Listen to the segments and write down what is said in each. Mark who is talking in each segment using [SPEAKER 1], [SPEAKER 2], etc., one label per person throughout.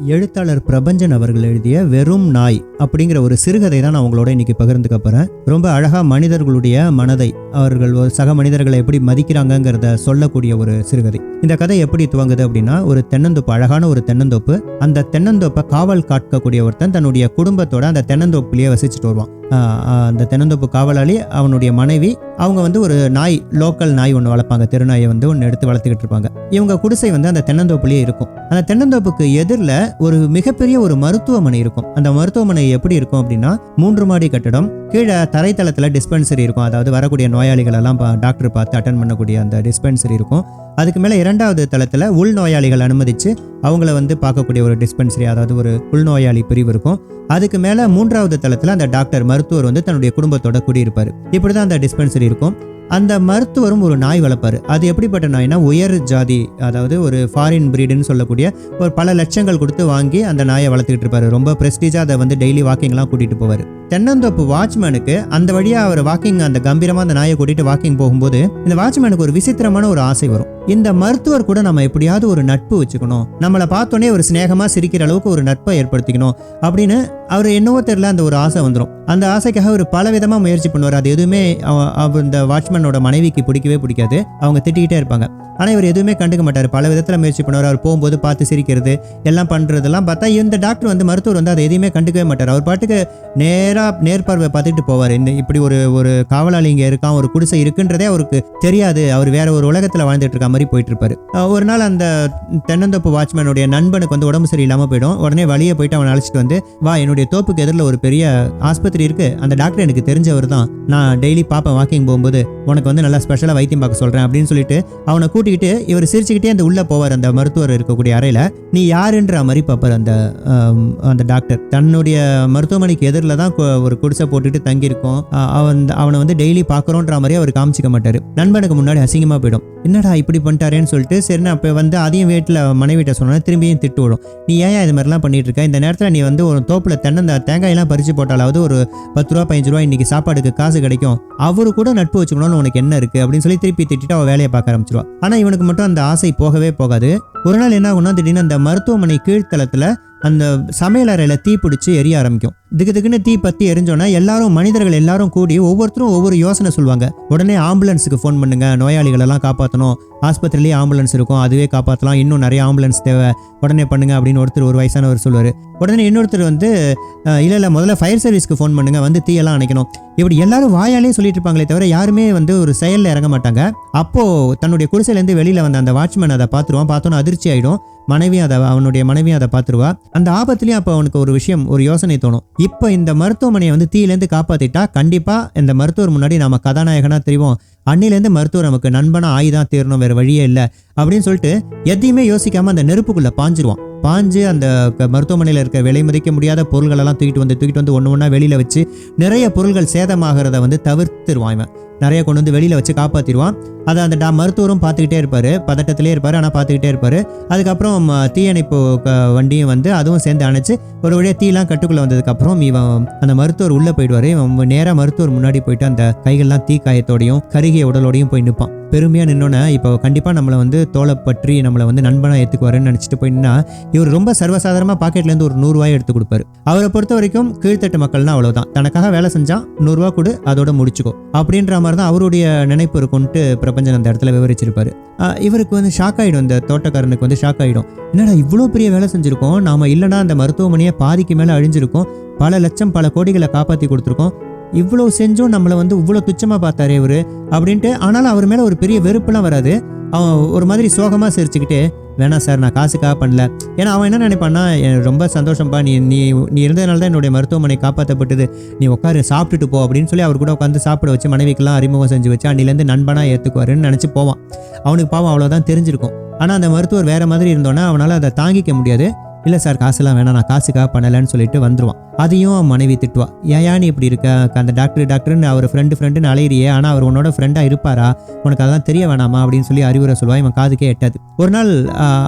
[SPEAKER 1] எழுத்தாளர் பிரபஞ்சன் அவர்கள் எழுதிய வெறும் நாய் அப்படிங்கிற ஒரு சிறுகதை தான் நான் உங்களோட இன்னைக்கு பகிர்ந்துக்க போகிறேன் ரொம்ப அழகாக மனிதர்களுடைய மனதை அவர்கள் ஒரு சக மனிதர்களை எப்படி மதிக்கிறாங்கங்கிறத சொல்லக்கூடிய ஒரு சிறுகதை. இந்த கதை எப்படி துவங்குது அப்படின்னா ஒரு தென்னந்தோப்பு அழகான ஒரு தென்னந்தோப்பு. அந்த தென்னந்தோப்பை காவல் காக்கக்கூடிய ஒருத்தன் தன்னுடைய குடும்பத்தோட அந்த தென்னந்தோப்புலேயே வசிச்சுட்டு வருவான். அந்த தென்னந்தோப்பு காவலாளி அவனுடைய மனைவி அவங்க வந்து ஒரு நாய் லோக்கல் நாய் ஒன்று வளர்ப்பாங்க. தெருநாயை வந்து ஒன்று எடுத்து வளர்த்துக்கிட்டு இருப்பாங்க. இவங்க குடிசை வந்து அந்த தென்னந்தோப்புலேயே இருக்கும். அந்த தென்னந்தோப்புக்கு எதிரில் ஒரு மிகப்பெரிய ஒரு மருத்துவமனை இருக்கும். அந்த மருத்துவமனை எப்படி இருக்கும் அப்படின்னா மூன்று மாடி கட்டடம் கீழே தரைத்தளத்தில் டிஸ்பென்சரி இருக்கும். அதாவது வரக்கூடிய நோயாளிகள் எல்லாம் பா- டாக்டர் பார்த்து அட்டன் பண்ணக்கூடிய அந்த டிஸ்பென்சரி இருக்கும். அதுக்கு மேலே இரண்டாவது தளத்தில் உள் நோயாளிகள் அனுமதித்து அவங்கள வந்து பார்க்கக்கூடிய ஒரு டிஸ்பென்சரி அதாவது ஒரு உள்நோயாளி பிரிவு இருக்கும். அதுக்கு மேலே மூன்றாவது தளத்தில் அந்த டாக்டர் மருத்துவர் வந்து தன்னுடைய குடும்பத்தோட குடியிருப்பார். இப்படி தான் அந்த டிஸ்பென்சரி இருக்கும். அந்த மருத்துவரும் ஒரு நாய் வளர்ப்பாரு. அது எப்படிப்பட்ட நாய்னா உயர் ஜாதி அதாவது ஒரு ஃபாரின் பிரீடுன்னு சொல்லக்கூடிய ஒரு பல லட்சங்கள் கொடுத்து வாங்கி அந்த நாயை வளர்த்துக்கிட்டு இருப்பார். ரொம்ப ப்ரெஸ்டீஜாக அதை வந்து டெய்லி வாக்கிங்லாம் கூட்டிகிட்டு போவார். தென்னந்தோப்பு வாட்ச்மேனுக்கு அந்த வழியாக அவர் வாக்கிங் அந்த கம்பீரமாக அந்த நாயை கூட்டிட்டு வாக்கிங் போகும்போது இந்த வாட்ச்மேனுக்கு ஒரு விசித்திரமான ஒரு ஆசை வரும். இந்த மருத்துவர் கூட நம்ம எப்படியாவது ஒரு நட்பு வச்சுக்கணும். நம்மளை பார்த்தோன்னே ஒரு சிநேகமாக சிரிக்கிற அளவுக்கு ஒரு நட்பை ஏற்படுத்திக்கணும் அப்படின்னு அவர் என்னவோ தெரில அந்த ஒரு ஆசை வந்துடும் அந்த ஆசைக்காக அவர் பல விதமாக முயற்சி பண்ணுவார். அது எதுவுமே அவ- இந்த வாட்ச்மேனோட மனைவிக்கு பிடிக்கவே பிடிக்காது. அவங்க திட்டிக்கிட்டே இருப்பாங்க. ஆனால் இவர் எதுவுமே கண்டுக்க மாட்டார். பல விதத்தில் முயற்சி பண்ணுவார். அவர் போகும்போது பார்த்து சிரிக்கிறது எல்லாம் பண்ணுறதெல்லாம் பார்த்தா இந்த டாக்டர் வந்து மருத்துவர் வந்து அதை எதையுமே கண்டுக்கவே மாட்டார். அவர் பாட்டுக்கு நேராக நேர்பார்வை பார்த்துட்டு போவார். இந்த இப்படி ஒரு ஒரு காவலாளி இங்கே இருக்கான் ஒரு குடிசை இருக்குன்றதே அவருக்கு தெரியாது. அவர் வேற ஒரு உலகத்தில் வாழ்ந்துட்டு இருக்க மாதிரி போயிட்டு இருப்பாரு ஒரு நாள் அந்த தென்னந்தோப்பு வாட்ச்மேனுடைய நண்பனுக்கு வந்து உடம்பு சரியில்லாமல் போயிடும். உடனே வழியே போயிட்டு அவனை அழைச்சிட்டு வந்து வா என்னுடைய தோப்புக்கு எதிரில் ஒரு பெரிய ஆஸ்பத்திரி இருக்கு. அந்த டாக்டர் எனக்கு தெரிஞ்சவர் தான். நான் டெய்லி பார்ப்பேன் வாக்கிங் போகும்போது உனக்கு வந்து நல்லா ஸ்பெஷலாக வைத்தியம் பார்க்க சொல்கிறேன் அப்படின்னு சொல்லிட்டு அவனை கூட்டிக்கிட்டு இவர் சிரிச்சுக்கிட்டே அந்த உள்ளே போவார். அந்த மருத்துவர் இருக்கக்கூடிய அறையில் நீ யாருன்ற மாதிரி பார்ப்பார் அந்த அந்த டாக்டர். தன்னுடைய மருத்துவமனைக்கு எதிரில் தான் ஒரு குடிசை போட்டுட்டு தங்கியிருக்கோம். அவன் அவனை வந்து டெய்லி பார்க்குறோன்ற மாதிரி அவர் காமிச்சிக்க மாட்டார். நண்பனுக்கு முன்னாடி அசிங்கமாக போயிடும். என்னடா இப்படி பண்ணிட்டாரேன்னு சொல்லிட்டு சரி அப்போ வந்து அதையும் வீட்டில் மனைவிட்ட சொன்னா திரும்பியும் திட்டு விடும். நீ ஏன் இது மாதிரிலாம் பண்ணிட்டு இருக்க? இந்த நேரத்தில் நீ வந்து ஒரு தோப்பில் தென்னந்த தேங்காயெல்லாம் பறித்து போட்டாலாவது ஒரு பத்து ரூபா பதினஞ்சு ரூபா இன்றைக்கி சாப்பாடுக்கு காசு கிடைக்கும். அவரு கூட நட்பு வச்சுக்கணும்னு உனக்கு என்ன இருக்குது அப்படின்னு சொல்லி திருப்பி திட்டிட்டு அவள் வேலையை பார்க்க ஆரம்பிச்சிருவா ஆனால் இவனுக்கு மட்டும் அந்த ஆசை போகவே போகாது. ஒரு நாள் என்ன ஆகும்னா திடீர்னு அந்த மருத்துவமனை கீழ்த்தளத்தில் அந்த சமையலறையில் தீ பிடிச்சி எரிய ஆரம்பிக்கும். திக்கு திக்குன்னு தீ பற்றி எரிஞ்சோன்னா எல்லாரும் மனிதர்கள் எல்லாரும் கூடி ஒவ்வொருத்தரும் ஒவ்வொரு யோசனை சொல்லுவாங்க உடனே ஆம்புலன்ஸுக்கு ஃபோன் பண்ணுங்க நோயாளிகளெல்லாம் காப்பாற்றணும் ஆஸ்பத்திரிலேயே ஆம்புலன்ஸ் இருக்கும். அதுவே காப்பாற்றலாம் இன்னும் நிறைய ஆம்புலன்ஸ் தேவை. உடனே பண்ணுங்க அப்படின்னு ஒருத்தர் ஒரு வயசானவர் சொல்லுவார். உடனே இன்னொருத்தர் வந்து இல்லை இல்லை முதல்ல ஃபயர் சர்வீஸ்க்கு ஃபோன் பண்ணுங்கள் வந்து தீயெல்லாம் அணைக்கணும். இப்படி எல்லாரும் வாயாலே சொல்லிட்டு இருப்பாங்களே தவிர யாருமே வந்து ஒரு செயலில் இறங்க மாட்டாங்க. அப்போது தன்னுடைய குடிசையிலேருந்து வெளியில் வந்த அந்த வாட்ச்மேன் அதை பார்த்துருவான். பார்த்தோன்னு அதிர்ச்சி ஆகிடும் மனைவியும் அதை அவனுடைய மனைவியும் அதை பார்த்துருவா. அந்த ஆபத்துலேயும் அப்போ அவனுக்கு ஒரு விஷயம் ஒரு யோசனை தோணும். இப்போ இந்த மருத்துவமனையை வந்து தீயிலேருந்து காப்பாற்றிட்டா கண்டிப்பாக இந்த மருத்துவர் முன்னாடி நம்ம கதாநாயகனாக தெரிவோம். அன்னிலேருந்து மருத்துவர் நமக்கு நண்பனா ஆயுதான் தீரணும் வேறு வழியே இல்லை அப்படின்னு சொல்லிட்டு எதையுமே யோசிக்காமல் அந்த நெருப்புக்குள்ளே பாஞ்சிருவான். பாஞ்சு அந்த மருத்துவமனையில் இருக்க விலை மதிக்க முடியாத பொருள்களெல்லாம் தூக்கிட்டு வந்து தூக்கிட்டு வந்து ஒன்று ஒன்றா வெளியில் வச்சு நிறைய பொருள்கள் சேதமாகிறத வந்து தவிர்த்துருவான் இவன். நிறைய கொண்டு வந்து வெளியில் வச்சு காப்பாற்றிடுவான் அதை அந்த டா மருத்துவரும் பார்த்துக்கிட்டே இருப்பார். பதட்டத்திலே இருப்பார். ஆனால் பார்த்துக்கிட்டே இருப்பார். அதுக்கப்புறம் தீயணைப்பு வண்டியும் வந்து அதுவும் சேர்ந்து அணைச்சி ஒரு வழியாக தீலாம் கட்டுக்குள்ளே வந்ததுக்கப்புறம் இவன் அந்த மருத்துவர் உள்ளே போயிடுவார். இவன் நேராக மருத்துவர் முன்னாடி போயிட்டு அந்த கைகள்லாம் தீ காயத்தோடையும் கருகிய உடலோடையும் போய் நிற்பான் பெருமையாக நின்னோன்னே இப்போ கண்டிப்பாக நம்மளை வந்து தோலை பற்றி நம்மளை வந்து நண்பனாக ஏற்றுக்குவாருன்னு நினச்சிட்டு போய் இவர் ரொம்ப சர்வசாதாரணமாக பாக்கெட்லேருந்து ஒரு நூறுரூவாய் எடுத்து கொடுப்பாரு. அவரை பொறுத்த வரைக்கும் கீழ்த்தட்டு மக்கள்னா அவ்வளோதான் தனக்காக வேலை செஞ்சால் நூறுரூவா கொடு அதோட முடிச்சுக்கோ. அப்படின்ற மாதிரி தான் அவருடைய நினைப்பு இருக்கும்ட்டு பிரபஞ்சன் அந்த இடத்துல விவரிச்சிருப்பாரு. இவருக்கு வந்து ஷாக் ஆகிடும் இந்த தோட்டக்காரனுக்கு வந்து ஷாக் ஆகிடும் என்னடா இவ்வளோ பெரிய வேலை செஞ்சுருக்கோம். நாம இல்லைனா அந்த மருத்துவமனையை பாதிக்கு மேலே அழிஞ்சிருக்கோம். பல லட்சம் பல கோடிகளை காப்பாற்றி கொடுத்துருக்கோம். இவ்வளோ செஞ்சும் நம்மளை வந்து இவ்வளோ துச்சமாக பார்த்தாரே இவர். அப்படின்ட்டு ஆனாலும் அவர் மேலே ஒரு பெரிய வெறுப்புலாம் வராது. அவன் ஒரு மாதிரி சோகமாக சிரிச்சுக்கிட்டு வேணாம் சார் நான் காசுக்காக பண்ணல. ஏன்னா அவன் என்ன நினைப்பான்னா ரொம்ப சந்தோஷம்ப்பா நீ நீ நீ இருந்ததுனால தான் என்னுடைய மருத்துவமனை காப்பாற்றப்பட்டது நீ உட்காரு சாப்பிட்டுட்டு போ அப்படின்னு சொல்லி அவர் கூட உட்காந்து சாப்பிட வச்சு மனைவிக்கெல்லாம் அறிமுகம் செஞ்சு வச்சு அன்னிலேருந்து நண்பனாக ஏற்றுக்குவாருன்னு நினச்சி போவான். அவனுக்கு பாவம் அவ்வளோதான் தெரிஞ்சிருக்கும். ஆனால் அந்த மருத்துவர் வேறு மாதிரி இருந்தோன்னா அவனால் அதை தாங்கிக்க முடியாது. இல்லை சார் காசுலாம் வேணாம் நான் காசுக்காக பண்ணலைன்னு சொல்லிட்டு வந்துடுவான் அதையும் அவன் மனைவி திட்டுவா. ஏன் நீ இப்படி இருக்க? அந்த டாக்டர் டாக்டர்னு அவர் ஃப்ரெண்டு ஃப்ரெண்டுன்னு அலையிறியே. ஆனால் அவர் உன்னோட ஃப்ரெண்டாக இருப்பாரா? உனக்கு அதெல்லாம் தெரிய வேணாமா? அப்படின்னு சொல்லி அறிவுரை சொல்லுவா. இவன் காதுக்கே எட்டாது. ஒரு நாள்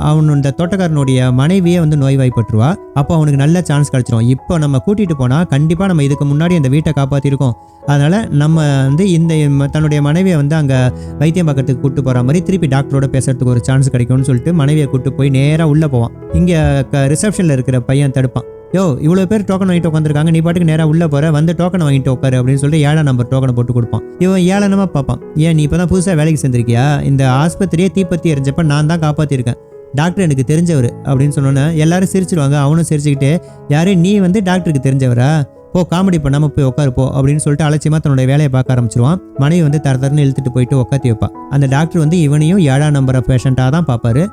[SPEAKER 1] அவன் இந்த தோட்டக்காரனுடைய மனைவியே வந்து நோய்வாய்ப்பட்டுருவா. அப்போ அவனுக்கு நல்ல சான்ஸ் கிடச்சிரும். இப்போ நம்ம கூட்டிகிட்டு போனால் கண்டிப்பாக நம்ம இதுக்கு முன்னாடி அந்த வீட்டை காப்பாற்றிருக்கோம் அதனால் நம்ம வந்து இந்த தன்னுடைய மனைவியை வந்து அங்கே வைத்தியம் பார்க்கறதுக்கு கூப்பிட்டு போகிற மாதிரி திருப்பி டாக்டரோட பேசுறதுக்கு ஒரு சான்ஸ் கிடைக்கும்னு சொல்லிட்டு மனைவியை கூப்பிட்டு போய் நேராக உள்ளே போவான். இங்கே க ரிசப்ஷனில் இருக்கிற பையன் தடுப்பான். யோ இவ்வளோ பேர் டோக்கன் வாங்கிட்டு உட்காந்துருக்காங்க நீ பாட்டுக்கு நேராக உள்ளே போகிற வந்து டோக்கன் வாங்கிட்டு உட்காரு அப்படின்னு சொல்லிட்டு ஏழாம் நம்பர் டோக்கனை போட்டு கொடுப்பான். இவன் ஏழனமாக பார்ப்பான். ஏன் நீ இப்போ தான் புதுசாக வேலைக்கு சேர்ந்துருக்கியா? இந்த ஆஸ்பத்திரியே தீப்பத்தி எரிஞ்சப்ப நான் தான் காப்பாற்றிருக்கேன் டாக்டர் எனக்கு தெரிஞ்சவர் அப்படின்னு சொன்னோன்னே எல்லாரும் சிரிச்சிருவாங்க. அவனும் சிரிச்சுக்கிட்டு யாரு நீ வந்து டாக்டருக்கு தெரிஞ்சவரா? போ காமெடி பண்ணாமல் போய் உட்காருப்போ அப்படின்னு சொல்லிட்டு அலட்சியமாக தன்னுடைய வேலையை பார்க்க ஆரம்பிச்சிருவான். மனைவி வந்து தர தரன்னு இழுத்துட்டு போயிட்டு உட்காத்தி வைப்பா. அந்த டாக்டர் வந்து இவனையும் ஏழாம் நம்பர் பேஷண்ட்டாக தான் பார்ப்பாரு.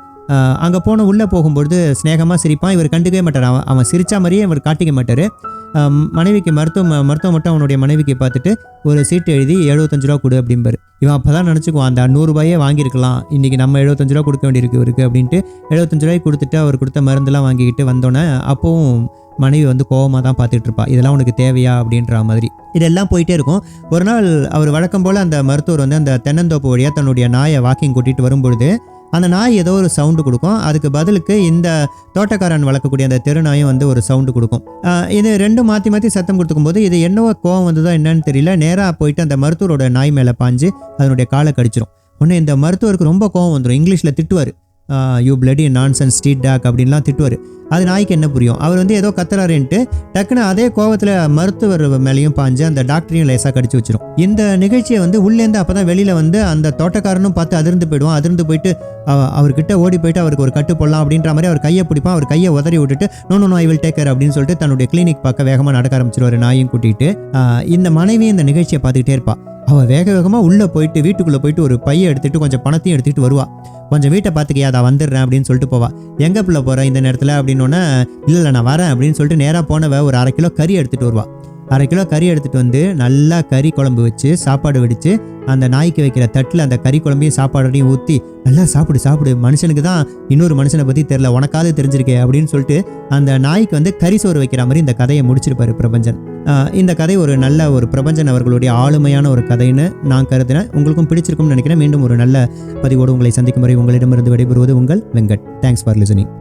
[SPEAKER 1] அங்கே போன உள்ளே போகும்பொழுது ஸ்நேகமாக சிரிப்பான். இவர் கண்டுக்கவே மாட்டார். அவன் அவன் சிரிச்சா மாதிரியே இவர் காட்டிக்க மாட்டார். மனைவிக்கு மருத்துவ மருத்துவம் மட்டும் அவனுடைய மனைவிக்கு பார்த்துட்டு ஒரு சீட்டு எழுதி எழுபத்தஞ்சு ரூபா கொடு அப்படிம்பாரு. இவன் அப்போ தான் நினச்சிக்குவான் அந்த நூறுரூபாயே வாங்கியிருக்கலாம். இன்றைக்கி நம்ம எழுபத்தஞ்சு ரூபா கொடுக்க வேண்டியிருக்கு இவருக்கு அப்படின்ட்டு. எழுபத்தஞ்சு ரூபாய் கொடுத்துட்டு அவர் கொடுத்த மருந்தெல்லாம் வாங்கிக்கிட்டு வந்தோன்னே அப்போவும் மனைவி வந்து கோவமாக தான் பார்த்துட்டு இருப்பா. இதெல்லாம் உனக்கு தேவையா அப்படின்ற மாதிரி. இதெல்லாம் போயிட்டே இருக்கும். ஒரு நாள் அவர் வழக்கம் போல் அந்த மருத்துவர் வந்து அந்த தென்னந்தோப்பு வழியாக தன்னுடைய நாயை வாக்கிங் கூட்டிகிட்டு வரும்பொழுது அந்த நாய் ஏதோ ஒரு சவுண்டு கொடுக்கும். அதுக்கு பதிலுக்கு இந்த தோட்டக்காரன் வளர்க்கக்கூடிய அந்த தெருநாயும் வந்து ஒரு சவுண்டு கொடுக்கும். இது ரெண்டும் மாற்றி மாற்றி சத்தம் கொடுத்துக்கும் போது இது என்னவோ கோவம் வந்ததோ என்னன்னு தெரியல. நேராக போயிட்டு அந்த மருத்துவரோட நாய் மேலே பாஞ்சு அதனுடைய காலை கடிச்சிரும். உடனே இந்த மருத்துவருக்கு ரொம்ப கோவம் வந்துடும் இங்கிலீஷில் திட்டுவார். You bloody nonsense street dog அப்படின்லாம் திட்டுவார். அது நாய்க்கு என்ன புரியும்? அவர் வந்து ஏதோ கத்துறாருன்ட்டு டக்குன்னு அதே கோவத்தில் மருத்துவர் மேலேயும் பாஞ்சு அந்த டாக்டரையும் லேசாக கடிச்சு வச்சிடும் இந்த நிகழ்ச்சியை வந்து உள்ளேருந்து அப்போ தான் வெளியில் வந்து அந்த தோட்டக்காரனும் பார்த்து அதிர்ந்து போயிடுவான். அதிர்ந்து போயிட்டு அவ- அவர்கிட்ட ஓடி போயிட்டு அவருக்கு ஒரு கட்டு போடலாம் அப்படின்ற மாதிரி அவர் கையை பிடிப்பான். அவர் கையை உதறி விட்டுட்டு no no I will take care அப்படின்னு சொல்லிட்டு தன்னுடைய கிளினிக் பக்க வேகமாக நடக்க ஆரம்பிச்சிருவாரு நாயும் கூட்டிகிட்டு இந்த மனைவி இந்த நிகழ்ச்சியை பார்த்துக்கிட்டே இருப்பாள் அவள் வேக வேகமாக உள்ளே போயிட்டு வீட்டுக்குள்ளே போயிட்டு ஒரு பையை எடுத்துகிட்டு கொஞ்சம் பணத்தையும் எடுத்துகிட்டு வருவா. கொஞ்சம் வீட்டை பார்த்துக்கியா அதை வந்துடுறேன் அப்படின்னு சொல்லிட்டு போவா. எங்கே பிள்ளை போகிறேன் இந்த நேரத்தில்? அப்படின்னோடனே இல்லை இல்லை நான் வரேன் அப்படின்னு சொல்லிட்டு நேராக போனவ ஒரு அரை கிலோ கறி எடுத்துகிட்டு வருவா. அரை கிலோ கறி எடுத்துகிட்டு வந்து நல்லா கறி குழம்பு வச்சு சாப்பாடு வெடித்து அந்த நாய்க்கு வைக்கிற தட்டில் அந்த கறி குழம்பையும் சாப்பாடையும் ஊற்றி நல்லா சாப்பிடு சாப்பிடு. மனுஷனுக்கு தான் இன்னொரு மனுஷனை பற்றி தெரில உனக்காவது தெரிஞ்சிருக்கே அப்படின்னு சொல்லிட்டு அந்த நாய்க்கு வந்து கறி சோறு வைக்கிற மாதிரி இந்த கதையை முடிச்சிருப்பார் பிரபஞ்சன். இந்த கதை ஒரு நல்ல ஒரு பிரபஞ்சன் அவர்களுடைய ஆளுமையான ஒரு கதைன்னு நான் கருதினேன் உங்களுக்கும் பிடிச்சிருக்கும்னு நினைக்கிறேன். மீண்டும் ஒரு நல்ல பதிவோடு உங்களை சந்திக்கும் வரை உங்களிடமிருந்து விடைபெறுவது உங்கள் வெங்கட். Thanks for listening